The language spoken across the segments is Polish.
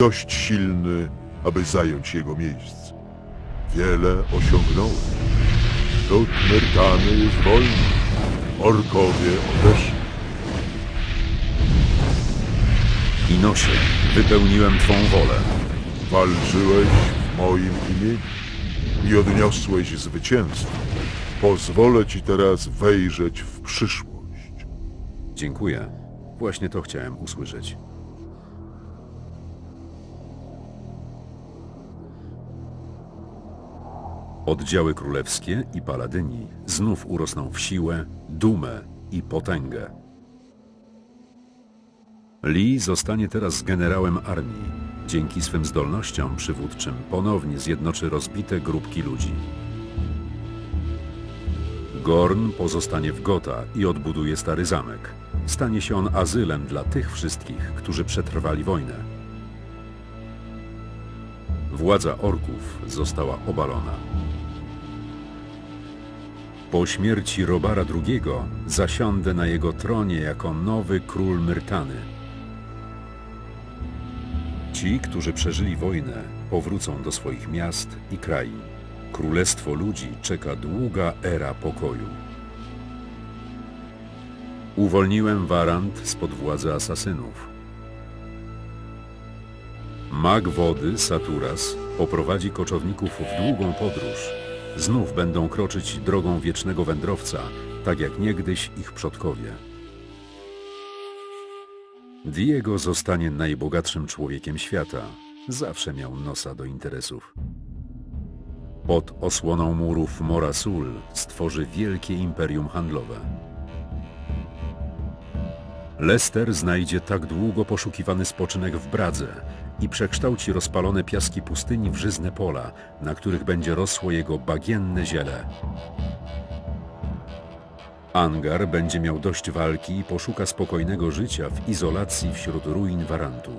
dość silny, aby zająć jego miejsce. Wiele osiągnąłem. Lud Myrtany jest wolny. Orkowie odeszli. Inosie, wypełniłem Twą wolę. Walczyłeś w moim imieniu i odniosłeś zwycięstwo. Pozwolę ci teraz wejrzeć w przyszłość. Dziękuję. Właśnie to chciałem usłyszeć. Oddziały królewskie i paladyni znów urosną w siłę, dumę i potęgę. Lee zostanie teraz generałem armii. Dzięki swym zdolnościom przywódczym ponownie zjednoczy rozbite grupki ludzi. Gorn pozostanie w Gotha i odbuduje stary zamek. Stanie się on azylem dla tych wszystkich, którzy przetrwali wojnę. Władza orków została obalona. Po śmierci Robara II zasiądę na jego tronie jako nowy król Myrtany. Ci, którzy przeżyli wojnę, powrócą do swoich miast i krain. Królestwo ludzi czeka długa era pokoju. Uwolniłem Warant spod władzy asasynów. Mag wody, Saturas, poprowadzi koczowników w długą podróż. Znów będą kroczyć drogą wiecznego wędrowca, tak jak niegdyś ich przodkowie. Diego zostanie najbogatszym człowiekiem świata. Zawsze miał nosa do interesów. Pod osłoną murów Morasul stworzy wielkie imperium handlowe. Lester znajdzie tak długo poszukiwany spoczynek w Bradze i przekształci rozpalone piaski pustyni w żyzne pola, na których będzie rosło jego bagienne ziele. Angar będzie miał dość walki i poszuka spokojnego życia w izolacji wśród ruin Warantu.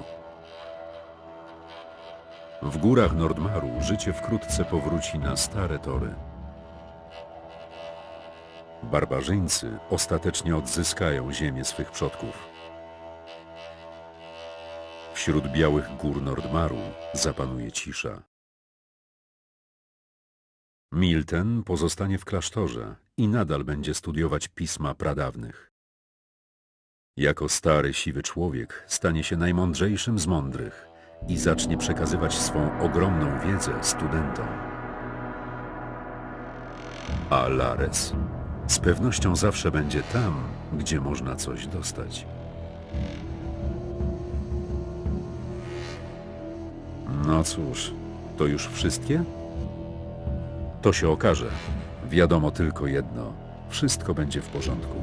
W górach Nordmaru życie wkrótce powróci na stare tory. Barbarzyńcy ostatecznie odzyskają ziemię swych przodków. Wśród białych gór Nordmaru zapanuje cisza. Milten pozostanie w klasztorze i nadal będzie studiować pisma pradawnych. Jako stary, siwy człowiek stanie się najmądrzejszym z mądrych i zacznie przekazywać swą ogromną wiedzę studentom. A Lares z pewnością zawsze będzie tam, gdzie można coś dostać. No cóż, to już wszystkie? To się okaże. Wiadomo tylko jedno. Wszystko będzie w porządku.